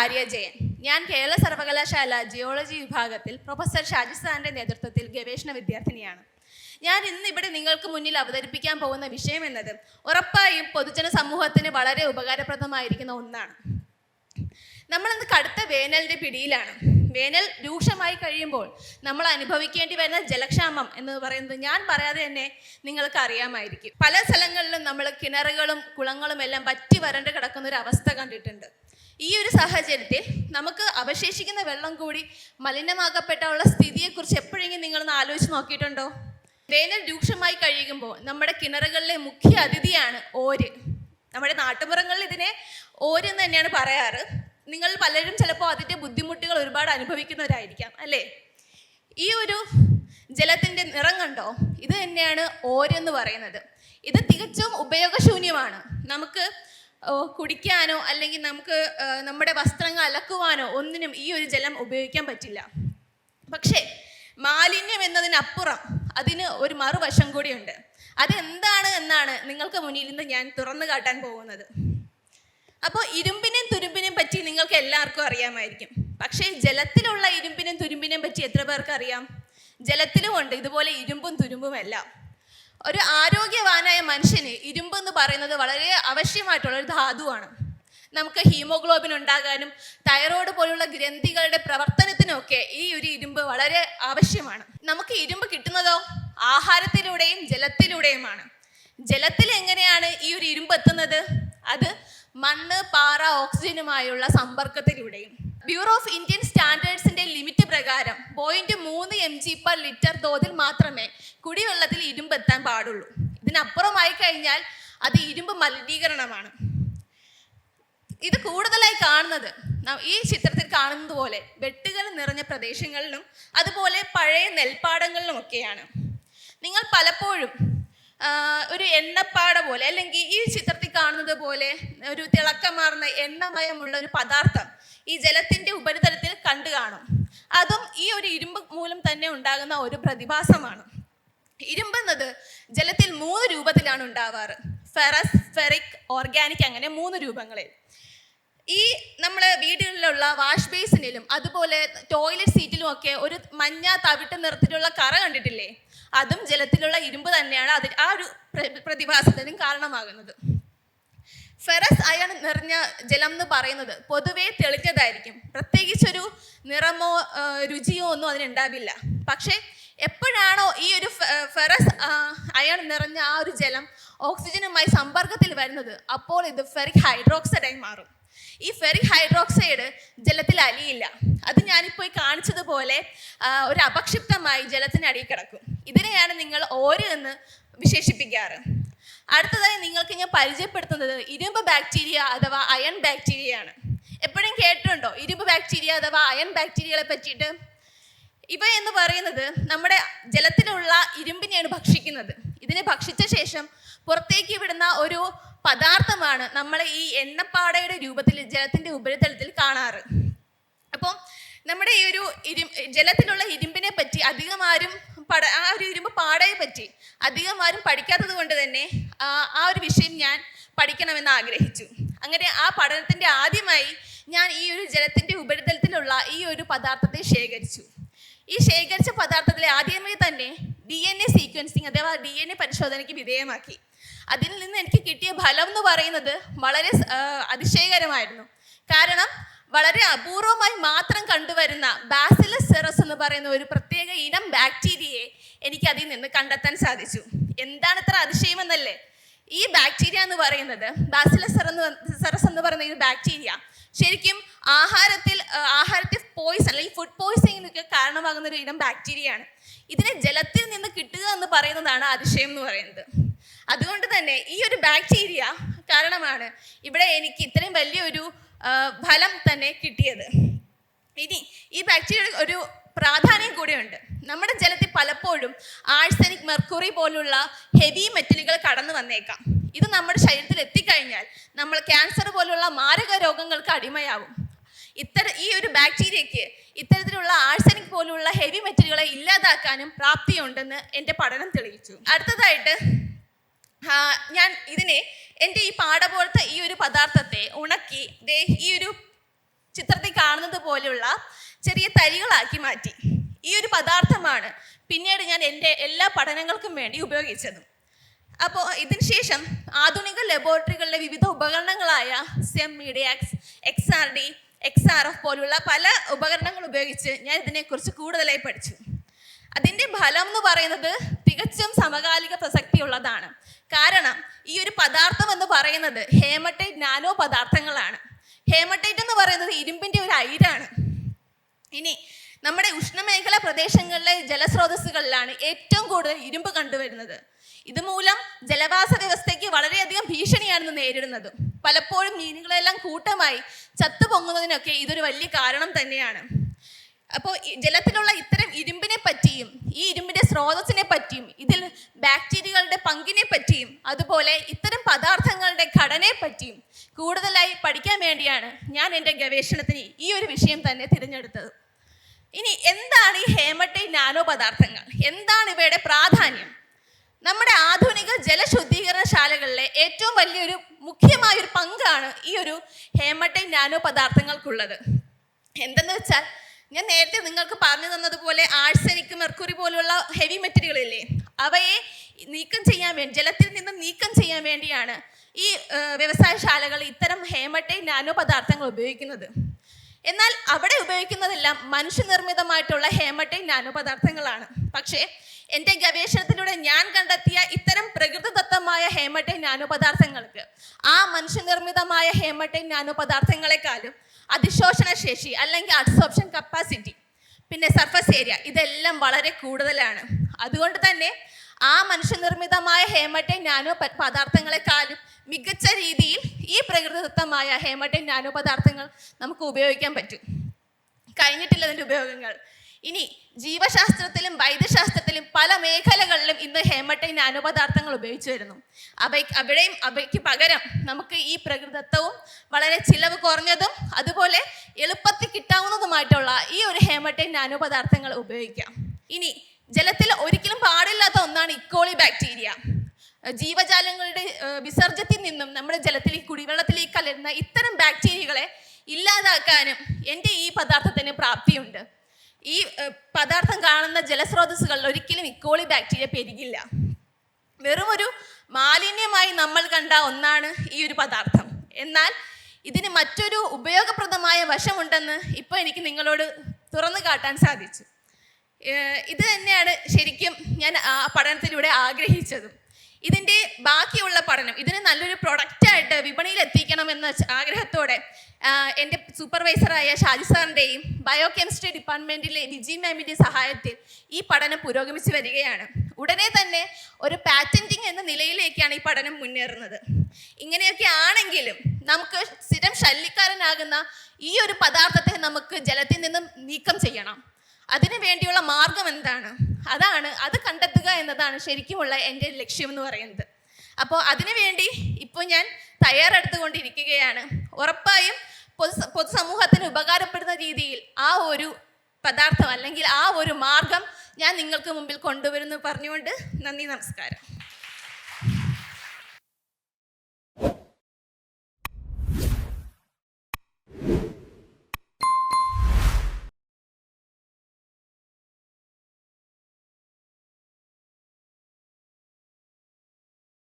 ആര്യ ജയൻ ഞാൻ കേരള സർവകലാശാല ജിയോളജി വിഭാഗത്തിൽ പ്രൊഫസർ ഷാജി സാറിന്റെ നേതൃത്വത്തിൽ ഗവേഷണ വിദ്യാർത്ഥിനിയാണ്. ഞാൻ ഇന്ന് ഇവിടെ നിങ്ങൾക്ക് മുന്നിൽ അവതരിപ്പിക്കാൻ പോകുന്ന വിഷയം എന്നത് ഉറപ്പായും പൊതുജന സമൂഹത്തിന് വളരെ ഉപകാരപ്രദമായിരിക്കുന്ന ഒന്നാണ്. നമ്മളിന്ന് കടുത്ത വേനലിന്റെ പിടിയിലാണ്. വേനൽ രൂക്ഷമായി കഴിയുമ്പോൾ നമ്മൾ അനുഭവിക്കേണ്ടി വരുന്ന ജലക്ഷാമം എന്ന് പറയുന്നത് ഞാൻ പറയാതെ തന്നെ നിങ്ങൾക്ക് അറിയാമായിരിക്കും. പല സ്ഥലങ്ങളിലും നമ്മൾ കിണറുകളും കുളങ്ങളും എല്ലാം വറ്റി വരണ്ട് കിടക്കുന്ന ഒരു അവസ്ഥ കണ്ടിട്ടുണ്ട്. ഈ ഒരു സാഹചര്യത്തിൽ നമുക്ക് അവശേഷിക്കുന്ന വെള്ളം കൂടി മലിനമാക്കപ്പെട്ടുള്ള സ്ഥിതിയെക്കുറിച്ച് എപ്പോഴെങ്കിലും നിങ്ങളൊന്ന് ആലോചിച്ച് നോക്കിയിട്ടുണ്ടോ? വേനൽ രൂക്ഷമായി കഴിയുമ്പോൾ നമ്മുടെ കിണറുകളിലെ മുഖ്യ അതിഥിയാണ് ഓര്. നമ്മുടെ നാട്ടുപുറങ്ങളിൽ ഇതിനെ ഓര് എന്ന് തന്നെയാണ് പറയാറ്. നിങ്ങൾ പലരും ചിലപ്പോൾ അതിന്റെ ബുദ്ധിമുട്ടുകൾ ഒരുപാട് അനുഭവിക്കുന്നവരായിരിക്കാം അല്ലേ? ഈ ഒരു ജലത്തിന്റെ നിറം കണ്ടോ? ഇത് തന്നെയാണ് ഓരെന്ന് പറയുന്നത്. ഇത് തികച്ചും ഉപയോഗശൂന്യമാണ്. നമുക്ക് കുടിക്കാനോ അല്ലെങ്കിൽ നമുക്ക് നമ്മുടെ വസ്ത്രങ്ങൾ അലക്കുവാനോ ഒന്നിനും ഈ ഒരു ജലം ഉപയോഗിക്കാൻ പറ്റില്ല. പക്ഷേ മാലിന്യം എന്നതിനപ്പുറം അതിന് ഒരു മറുവശം കൂടിയുണ്ട്. അതെന്താണ് എന്നാണ് നിങ്ങൾക്ക് മുന്നിൽ നിന്ന് ഞാൻ തുറന്നു കാട്ടാൻ പോകുന്നത്. അപ്പോൾ ഇരുമ്പിനെയും തുരുമ്പിനെയും പറ്റി നിങ്ങൾക്ക് എല്ലാവർക്കും അറിയാമായിരിക്കും. പക്ഷേ ജലത്തിലുള്ള ഇരുമ്പിനെയും തുരുമ്പിനെയും പറ്റി എത്ര പേർക്ക് അറിയാം? ജലത്തിലും ഉണ്ട് ഇതുപോലെ ഇരുമ്പും തുരുമ്പും എല്ലാം ഒരു ആരോഗ്യവാനായ മനുഷ്യന് ഇരുമ്പ് എന്ന് പറയുന്നത് വളരെ ആവശ്യമായിട്ടുള്ള ഒരു ധാതുവാണ്. നമുക്ക് ഹീമോഗ്ലോബിൻ ഉണ്ടാകാനും തൈറോയ്ഡ് പോലുള്ള ഗ്രന്ഥികളുടെ പ്രവർത്തനത്തിനൊക്കെ ഈ ഒരു ഇരുമ്പ് വളരെ ആവശ്യമാണ്. നമുക്ക് ഇരുമ്പ് കിട്ടുന്നതോ? ആഹാരത്തിലൂടെയും ജലത്തിലൂടെയുമാണ്. ജലത്തിൽ എങ്ങനെയാണ് ഈ ഒരു ഇരുമ്പ് എത്തുന്നത്? അത് മണ്ണ് പാറ ഓക്സിജനുമായുള്ള സമ്പർക്കത്തിലൂടെയും. ബ്യൂറോ ഓഫ് ഇന്ത്യൻ സ്റ്റാൻഡേർഡ്സിന്റെ ലിമിറ്റ് പ്രകാരം പോയിന്റ് മൂന്ന് എം ജി പെർ ലിറ്റർ തോതിൽ മാത്രമേ കുടിവെള്ളത്തിൽ ഇരുമ്പ് എത്താൻ പാടുള്ളൂ. ഇതിനപ്പുറമായി കഴിഞ്ഞാൽ അത് ഇരുമ്പ് മലിനീകരണമാണ്. ഇത് കൂടുതലായി കാണുന്നത് ഈ ചിത്രത്തിൽ കാണുന്നത് പോലെ വെട്ടുകൾ നിറഞ്ഞ പ്രദേശങ്ങളിലും അതുപോലെ പഴയ നെൽപ്പാടങ്ങളിലും ഒക്കെയാണ്. നിങ്ങൾ പലപ്പോഴും ഒരു എണ്ണപ്പാട പോലെ അല്ലെങ്കിൽ ഈ ചിത്രത്തിൽ കാണുന്നത് പോലെ ഒരു തിളക്കമാർന്ന എണ്ണമയമുള്ള ഒരു പദാർത്ഥം ഈ ജലത്തിന്റെ ഉപരിതലത്തിൽ കണ്ടു കാണും. അതും ഈ ഒരു ഇരുമ്പ് മൂലം തന്നെ ഉണ്ടാകുന്ന ഒരു പ്രതിഭാസമാണ്. ഇരുമ്പ് എന്നത് ജലത്തിൽ മൂന്ന് രൂപത്തിലാണ് ഉണ്ടാവാറ്. ഫെറസ് ഫെറിക് ഓർഗാനിക് അങ്ങനെ മൂന്ന് രൂപങ്ങളിൽ. ഈ നമ്മുടെ വീടുകളിലുള്ള വാഷ് ബേസിനിലും അതുപോലെ ടോയ്ലറ്റ് സീറ്റിലും ഒക്കെ ഒരു മഞ്ഞ തവിട്ട് നിറത്തിലുള്ള കറ കണ്ടിട്ടില്ലേ? അതും ജലത്തിലുള്ള ഇരുമ്പ് തന്നെയാണ് അതിൽ ആ ഒരു പ്ര- പ്രതിഭാസത്തിനും കാരണമാകുന്നത്. ഫെറസ് അയൺ നിറഞ്ഞ ജലം എന്ന് പറയുന്നത് പൊതുവേ തെളിഞ്ഞതായിരിക്കും. പ്രത്യേകിച്ചൊരു നിറമോ രുചിയോ ഒന്നും അതിനുണ്ടാവില്ല പക്ഷേ എപ്പോഴാണോ ഈ ഒരു ഫെറസ് അയൺ നിറഞ്ഞ ആ ഒരു ജലം ഓക്സിജനുമായി സമ്പർക്കത്തിൽ വരുന്നത് അപ്പോൾ ഇത് ഫെറിക് ഹൈഡ്രോക്സൈഡായി മാറും. ഈ ഫെറിക് ഹൈഡ്രോക്സൈഡ് ജലത്തിൽ അലിയില്ല. അത് ഞാനിപ്പോൾ ഈ കാണിച്ചതുപോലെ ഒരു അപക്ഷിപ്തമായി ജലത്തിനടിയിൽ കിടക്കും. ഇതിനെയാണ് നിങ്ങൾ ഓര് എന്ന് വിശേഷിപ്പിക്കാറ്. അടുത്തതായി നിങ്ങൾക്ക് ഞാൻ പരിചയപ്പെടുത്തുന്നത് ഇരുമ്പ് ബാക്ടീരിയ അഥവാ അയൺ ബാക്ടീരിയയാണ്. എപ്പോഴും കേട്ടിട്ടുണ്ടോ? ഇരുമ്പ് ബാക്ടീരിയ അഥവാ അയൺ ബാക്ടീരിയകളെ പറ്റിയിട്ട്? ഇവ എന്ന് പറയുന്നത് നമ്മുടെ ജലത്തിലുള്ള ഇരുമ്പിനെയാണ് ഭക്ഷിക്കുന്നത്. ഇതിനെ ഭക്ഷിച്ച ശേഷം പുറത്തേക്ക് വിടുന്ന ഒരു പദാർത്ഥമാണ് നമ്മൾ ഈ എണ്ണപ്പാടയുടെ രൂപത്തിൽ ജലത്തിന്റെ ഉപരിതലത്തിൽ കാണാറ്. അപ്പോൾ നമ്മുടെ ഈ ഒരു ഇരു ജലത്തിലുള്ള ഇരുമ്പിനെ പറ്റി അധികം ആരും പഠ ആ ഒരു ഇരുമ്പ് പാടയെ പറ്റി അധികം ആരും പഠിക്കാത്തത് കൊണ്ട് തന്നെ ആ ഒരു വിഷയം ഞാൻ പഠിക്കണമെന്ന് ആഗ്രഹിച്ചു. അങ്ങനെ ആ പഠനത്തിന്റെ ആദ്യമായി ഞാൻ ഈ ഒരു ജലത്തിന്റെ ഉപരിതലത്തിലുള്ള ഈ ഒരു പദാർത്ഥത്തെ ശേഖരിച്ചു. ഈ ശേഖരിച്ച പദാർത്ഥത്തിലെ ആദ്യമേ തന്നെ ഡി എൻ എ സീക്വൻസിങ് അഥവാ ഡി എൻ എ പരിശോധനയ്ക്ക് വിധേയമാക്കി. അതിൽ നിന്ന് എനിക്ക് കിട്ടിയ ഫലം എന്ന് പറയുന്നത് വളരെ അതിശയകരമായിരുന്നു. കാരണം വളരെ അപൂർവമായി മാത്രം കണ്ടുവരുന്ന ബാസിലസ് സെറസ് എന്ന് പറയുന്ന ഒരു പ്രത്യേക ഇനം ബാക്ടീരിയയെ എനിക്ക് അതിൽ നിന്ന് കണ്ടെത്താൻ സാധിച്ചു. എന്താണ് ഇത്ര അതിശയമെന്നല്ലേ ഈ ബാക്ടീരിയ എന്ന് പറയുന്നത് ബാസിലസ് സെറസ് എന്ന് പറയുന്ന ഈ ബാക്ടീരിയ ശരിക്കും ആഹാരത്തിൽ ആഹാരത്തിൽ പോയിസൺ അല്ലെങ്കിൽ ഫുഡ് പോയിസണിങ്ങിനൊക്കെ കാരണമാകുന്ന ഒരു ഇനം ബാക്ടീരിയയാണ് ഇതിനെ ജലത്തിൽ നിന്ന് കിട്ടുക എന്ന് പറയുന്നതാണ് അതിശയം എന്ന് പറയുന്നത്. അതുകൊണ്ട് തന്നെ ഈ ഒരു ബാക്ടീരിയ കാരണമാണ് ഇവിടെ എനിക്ക് ഇത്രയും വലിയൊരു ഫലം തന്നെ കിട്ടിയത്. ഇനി ഈ ബാക്ടീരിയ ഒരു പ്രാധാന്യം കൂടിയുണ്ട്. നമ്മുടെ ജലത്തിൽ പലപ്പോഴും ആഴ്സനിക് മെർക്കുറി പോലുള്ള ഹെവി മെറ്റലുകൾ കടന്നു വന്നേക്കാം. ഇത് നമ്മുടെ ശരീരത്തിൽ എത്തിക്കഴിഞ്ഞാൽ നമ്മൾ ക്യാൻസർ പോലുള്ള മാരക രോഗങ്ങൾക്ക് അടിമയാവും ഇത്തര ഈ ഒരു ബാക്ടീരിയയ്ക്ക് ഇത്തരത്തിലുള്ള ആഴ്സനിക് പോലുള്ള ഹെവി മെറ്റലുകളെ ഇല്ലാതാക്കാനും പ്രാപ്തിയുണ്ടെന്ന് എന്റെ പഠനം തെളിയിച്ചു. അടുത്തതായിട്ട് ഞാൻ ഇതിനെ എന്റെ ഈ പാട പോലത്തെ ഈ ഒരു പദാർത്ഥത്തെ ഉണക്കി ദേ ഈ ഒരു ചിത്രത്തിൽ കാണുന്നത് പോലെയുള്ള ചെറിയ തരികളാക്കി മാറ്റി. ഈ ഒരു പദാർത്ഥമാണ് പിന്നീട് ഞാൻ എന്റെ എല്ലാ പഠനങ്ങൾക്കും വേണ്ടി ഉപയോഗിച്ചത്. അപ്പോൾ ഇതിന് ശേഷം ആധുനിക ലബോറട്ടറികളിലെ വിവിധ ഉപകരണങ്ങളായ SEM മീഡിയാക്സ് X R D X R F പോലുള്ള പല ഉപകരണങ്ങൾ ഉപയോഗിച്ച് ഞാൻ ഇതിനെക്കുറിച്ച് കൂടുതലായി പഠിച്ചു. അതിന്റെ ഫലം എന്ന് പറയുന്നത് തികച്ചും സമകാലിക പ്രസക്തിയുള്ളതാണ്. കാരണം ഈ ഒരു പദാർത്ഥം എന്ന് പറയുന്നത് ഹേമറ്റൈറ്റ് നാനോ പദാർത്ഥങ്ങളാണ്. ഹേമറ്റൈറ്റ് എന്ന് പറയുന്നത് ഇരുമ്പിന്റെ ഒരു അയിരാണ്. ഇനി നമ്മുടെ ഉഷ്ണമേഖലാ പ്രദേശങ്ങളിലെ ജലസ്രോതസ്സുകളിലാണ് ഏറ്റവും കൂടുതൽ ഇരുമ്പ് കണ്ടുവരുന്നത്. ഇതുമൂലം ജലവാസ വ്യവസ്ഥയ്ക്ക് വളരെയധികം ഭീഷണിയാണ് നേരിടുന്നത്. പലപ്പോഴും മീനുകളെല്ലാം കൂട്ടമായി ചത്തുപൊങ്ങുന്നതിനൊക്കെ ഇതൊരു വലിയ കാരണം തന്നെയാണ്. അപ്പോൾ ജലത്തിലുള്ള ഇത്തരം ഇരുമ്പിനെ പറ്റിയും ഈ ഇരുമ്പിന്റെ സ്രോതസ്സിനെ പറ്റിയും ഇതിൽ ബാക്ടീരിയകളുടെ പങ്കിനെ പറ്റിയും അതുപോലെ ഇത്തരം പദാർത്ഥങ്ങളുടെ ഘടനയെ പറ്റിയും കൂടുതലായി പഠിക്കാൻ വേണ്ടിയാണ് ഞാൻ എന്റെ ഗവേഷണത്തിന് ഈ ഒരു വിഷയം തന്നെ തിരഞ്ഞെടുത്തത്. ഇനി എന്താണ് ഈ ഹേമട്ടൈ നാനോ പദാർത്ഥങ്ങൾ? എന്താണ് ഇവയുടെ പ്രാധാന്യം? നമ്മുടെ ആധുനിക ജലശുദ്ധീകരണശാലകളിലെ ഏറ്റവും വലിയൊരു മുഖ്യമായ ഒരു പങ്കാണ് ഈ ഒരു ഹേമട്ടൈൻ നാനോ പദാർത്ഥങ്ങൾക്കുള്ളത്. എന്തെന്ന് വെച്ചാൽ ഞാൻ നേരത്തെ നിങ്ങൾക്ക് പറഞ്ഞു തന്നതുപോലെ ആഴ്സനിക്ക് മെർക്കുറി പോലുള്ള ഹെവി മെറ്റീരിയലില്ലേ അവയെ നീക്കം ചെയ്യാൻ വേണ്ടി ജലത്തിൽ നിന്ന് നീക്കം ചെയ്യാൻ വേണ്ടിയാണ് ഈ വ്യവസായശാലകൾ ഇത്തരം ഹേമട്ടൈൻ നാനോ പദാർത്ഥങ്ങൾ ഉപയോഗിക്കുന്നത്. എന്നാൽ അവിടെ ഉപയോഗിക്കുന്നതെല്ലാം മനുഷ്യനിർമ്മിതമായിട്ടുള്ള ഹേമട്ടൈൻ നാനോ പദാർത്ഥങ്ങളാണ്. പക്ഷേ എന്റെ ഗവേഷണത്തിലൂടെ ഞാൻ കണ്ടെത്തിയ ഇത്തരം പ്രകൃതിദത്തമായ ഹേമട്ടൈൻ നാനോ പദാർത്ഥങ്ങൾക്ക് ആ മനുഷ്യനിർമ്മിതമായ ഹേമട്ടൈൻ നാനോ പദാർത്ഥങ്ങളെക്കാളും അതിശോഷണ ശേഷി അല്ലെങ്കിൽ അഡ്സോപ്ഷൻ കപ്പാസിറ്റി പിന്നെ സർഫസ് ഏരിയ ഇതെല്ലാം വളരെ കൂടുതലാണ്. അതുകൊണ്ട് തന്നെ ആ മനുഷ്യനിർമ്മിതമായ ഹേമട്ടൈൻ നാനോ പദാർത്ഥങ്ങളെക്കാളും മികച്ച രീതിയിൽ ഈ പ്രകൃതിദത്തമായ ഹേമട്ടൈൻ നാനോ പദാർത്ഥങ്ങൾ നമുക്ക് ഉപയോഗിക്കാൻ പറ്റും. കഴിഞ്ഞിട്ടില്ല അതിന്റെ ഉപയോഗങ്ങൾ. ഇനി ജീവശാസ്ത്രത്തിലും വൈദ്യശാസ്ത്രത്തിലും പല മേഖലകളിലും ഇന്ന് ഹേമട്ടൈൻ അനുപദാർത്ഥങ്ങൾ പദാർത്ഥങ്ങൾ ഉപയോഗിച്ചു വരുന്നു. അവ അവിടെയും അവയ്ക്ക് പകരം നമുക്ക് ഈ പ്രകൃതത്വവും വളരെ ചിലവ് കുറഞ്ഞതും അതുപോലെ എളുപ്പത്തിൽ കിട്ടാവുന്നതുമായിട്ടുള്ള ഈ ഒരു ഹേമട്ടൈൻ അനുപദാർത്ഥങ്ങൾ ഉപയോഗിക്കാം. ഇനി ജലത്തിൽ ഒരിക്കലും പാടില്ലാത്ത ഒന്നാണ് ഇക്കോളി ബാക്ടീരിയ ജീവജാലങ്ങളുടെ വിസർജ്യത്തിൽ നിന്നും നമ്മുടെ ജലത്തിൽ ഈ കുടിവെള്ളത്തിലേക്ക് കലരുന്ന ഇത്തരം ബാക്ടീരിയകളെ ഇല്ലാതാക്കാനും എന്റെ ഈ പദാർത്ഥത്തിന് പ്രാപ്തിയുണ്ട്. ഈ പദാർത്ഥം കാണുന്ന ജലസ്രോതസ്സുകളിൽ ഒരിക്കലും ഇക്കോളി ബാക്ടീരിയ പെരുകില്ല. വെറും ഒരു മാലിന്യമായി നമ്മൾ കണ്ട ഒന്നാണ് ഈ ഒരു പദാർത്ഥം. എന്നാൽ ഇതിന് മറ്റൊരു ഉപയോഗപ്രദമായ വശമുണ്ടെന്ന് ഇപ്പോൾ എനിക്ക് നിങ്ങളോട് തുറന്നു കാട്ടാൻ സാധിച്ചു. ഇത് തന്നെയാണ് ശരിക്കും ഞാൻ ആ പഠനത്തിലൂടെ ആഗ്രഹിച്ചതും. ഇതിന്റെ ബാക്കിയുള്ള പഠനം ഇതിന് നല്ലൊരു പ്രൊഡക്റ്റായിട്ട് വിപണിയിൽ എത്തിക്കണം എന്ന ആഗ്രഹത്തോടെ എന്റെ സൂപ്പർവൈസറായ ഷാജി സാറിന്റെയും ബയോ കെമിസ്ട്രി ഡിപ്പാർട്ട്മെന്റിലെ വിജി മാമിന്റെ സഹായത്തിൽ ഈ പഠനം പുരോഗമിച്ച് വരികയാണ്. ഉടനെ തന്നെ ഒരു പാറ്റന്റിങ് എന്ന നിലയിലേക്കാണ് ഈ പഠനം മുന്നേറുന്നത്. ഇങ്ങനെയൊക്കെ ആണെങ്കിലും നമുക്ക് സ്ഥിരം ശല്യക്കാരനാകുന്ന ഈ ഒരു പദാർത്ഥത്തെ നമുക്ക് ജലത്തിൽ നിന്നും നീക്കം ചെയ്യണം. അതിനു വേണ്ടിയുള്ള മാർഗം എന്താണ്? അതാണ് അത് കണ്ടെത്തുക എന്നതാണ് ശരിക്കുമുള്ള എന്റെ ലക്ഷ്യം എന്ന് പറയുന്നത് അപ്പോൾ അതിനുവേണ്ടി ഇപ്പോൾ ഞാൻ തയ്യാറെടുത്തുകൊണ്ടിരിക്കുകയാണ്. ഉറപ്പായും പൊതു പൊതുസമൂഹത്തിന് ഉപകാരപ്പെടുന്ന രീതിയിൽ ആ ഒരു പദാർത്ഥം അല്ലെങ്കിൽ ആ ഒരു മാർഗം ഞാൻ നിങ്ങൾക്ക് മുമ്പിൽ കൊണ്ടുവരുന്നു പറഞ്ഞുകൊണ്ട് നന്ദി നമസ്കാരം.